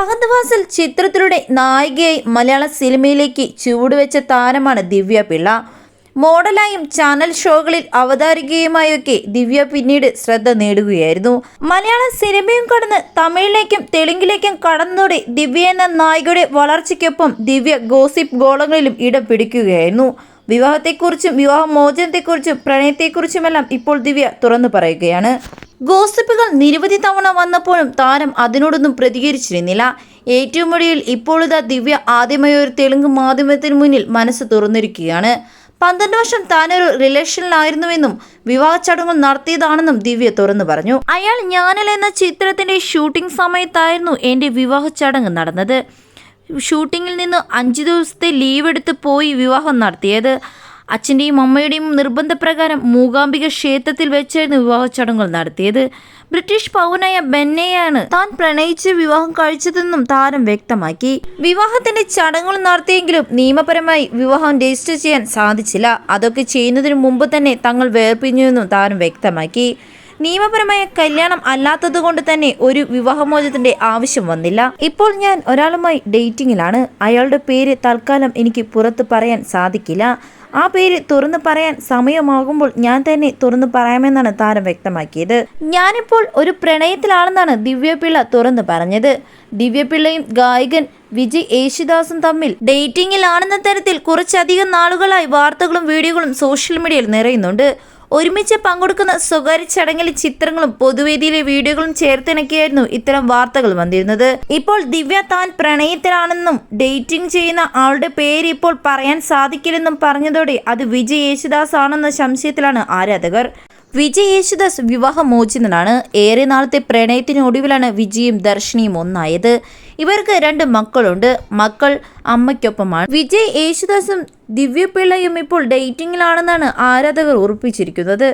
ഫഹദ് ഫാസിൽ ചിത്രത്തിലൂടെ നായികയായി മലയാള സിനിമയിലേക്ക് ചുവടുവെച്ച താരമാണ് ദിവ്യ പിള്ള. മോഡലായും ചാനൽ ഷോകളിൽ അവതാരികയുമായൊക്കെ ദിവ്യ പിന്നീട് ശ്രദ്ധ നേടുകയായിരുന്നു. മലയാള സിനിമയും കടന്ന് തമിഴിലേക്കും തെലുങ്കിലേക്കും കടന്നതോടെ ദിവ്യ എന്ന നായികയുടെ വളർച്ചയ്ക്കൊപ്പം ദിവ്യ ഗോസിപ്പ് ഗോളങ്ങളിലും ഇടം പിടിക്കുകയായിരുന്നു. വിവാഹത്തെക്കുറിച്ചും വിവാഹമോചനത്തെക്കുറിച്ചും പ്രണയത്തെക്കുറിച്ചുമെല്ലാം ഇപ്പോൾ ദിവ്യ തുറന്നു പറയുകയാണ്. ഗോസിപ്പുകൾ നിരവധി തവണ വന്നപ്പോഴും താരം അതിനോടൊന്നും പ്രതികരിച്ചിരുന്നില്ല. ഏറ്റവും ഒടുവിൽ ഇപ്പോഴിതാ ദിവ്യ ആദ്യമായി ഒരു തെലുങ്ക് മാധ്യമത്തിന് മുന്നിൽ മനസ്സ് തുറന്നിരിക്കുകയാണ്. പന്ത്രണ്ട് വർഷം താനൊരു റിലേഷനിലായിരുന്നുവെന്നും വിവാഹ ചടങ്ങുകൾ നടത്തിയതാണെന്നും ദിവ്യ തുറന്നു പറഞ്ഞു. അയാൾ ഞാനൽ എന്ന ചിത്രത്തിന്റെ ഷൂട്ടിംഗ് സമയത്തായിരുന്നു എന്റെ വിവാഹ ചടങ്ങ് നടന്നത്. ഷൂട്ടിങ്ങിൽ നിന്ന് അഞ്ച് ദിവസത്തെ ലീവ് എടുത്ത് പോയി വിവാഹം നടത്തിയത്. അച്ഛന്റെയും അമ്മയുടെയും നിർബന്ധപ്രകാരം മൂകാംബിക ക്ഷേത്രത്തിൽ വെച്ചായിരുന്നു വിവാഹ ചടങ്ങുകൾ നടത്തിയത്. ബ്രിട്ടീഷ് പൗരനായ ബെന്നയാണ് താൻ പ്രണയിച്ച് വിവാഹം കഴിച്ചതെന്നും താരം വ്യക്തമാക്കി. വിവാഹത്തിന്റെ ചടങ്ങുകൾ നടത്തിയെങ്കിലും നിയമപരമായി വിവാഹം രജിസ്റ്റർ ചെയ്യാൻ സാധിച്ചില്ല. അതൊക്കെ ചെയ്യുന്നതിന് മുമ്പ് തന്നെ തങ്ങൾ വേർപിരിഞ്ഞുവെന്നും താരം വ്യക്തമാക്കി. നിയമപരമായ കല്യാണം അല്ലാത്തതുകൊണ്ട് തന്നെ ഒരു വിവാഹമോചനത്തിന്റെ ആവശ്യം വന്നില്ല. ഇപ്പോൾ ഞാൻ ഒരാളുമായി ഡേറ്റിംഗിലാണ് അയാളുടെ പേര് തൽക്കാലം എനിക്ക് പുറത്ത് പറയാൻ സാധിക്കില്ല. ആ പേര് തുറന്നു പറയാൻ സമയമാകുമ്പോൾ ഞാൻ തന്നെ തുറന്നു പറയാമെന്നാണ് താരം വ്യക്തമാക്കിയത്. ഞാനിപ്പോൾ ഒരു പ്രണയത്തിലാണെന്നാണ് ദിവ്യപിള്ള തുറന്നു പറഞ്ഞത്. ദിവ്യപിള്ളയും ഗായകൻ വിജയ് യേശുദാസും തമ്മിൽ ഡേറ്റിംഗിലാണെന്ന തരത്തിൽ കുറച്ചധികം നാളുകളായി വാർത്തകളും വീഡിയോകളും സോഷ്യൽ മീഡിയയിൽ നിറയുന്നുണ്ട്. ഒരുമിച്ച് പങ്കെടുക്കുന്ന സ്വകാര്യ ചടങ്ങിലെ ചിത്രങ്ങളും പൊതുവേദിയിലെ വീഡിയോകളും ചേർത്തിണക്കിയായിരുന്നു ഇത്തരം വാർത്തകൾ വന്നിരുന്നത്. ഇപ്പോൾ ദിവ്യ താൻ പ്രണയത്തിലാണെന്നും ഡേറ്റിംഗ് ചെയ്യുന്ന ആളുടെ പേര് ഇപ്പോൾ പറയാൻ സാധിക്കില്ലെന്നും പറഞ്ഞതോടെ അത് വിജയ് യേശുദാസ് ആണെന്ന സംശയത്തിലാണ് ആരാധകർ. വിജയ് യേശുദാസ് വിവാഹമോചിതനാണ്. ഏറെ നാളത്തെ പ്രണയത്തിനൊടുവിലാണ് വിജയും ദർശനിയും ഒന്നായത്. ഇവർക്ക് രണ്ട് മക്കളുണ്ട്. മക്കൾ അമ്മയ്ക്കൊപ്പമാണ്. വിജയ് യേശുദാസും ദിവ്യപിള്ളയും ഇപ്പോൾ ഡേറ്റിംഗിലാണെന്നാണ് ആരാധകർ ഉറപ്പിച്ചിരിക്കുന്നത്.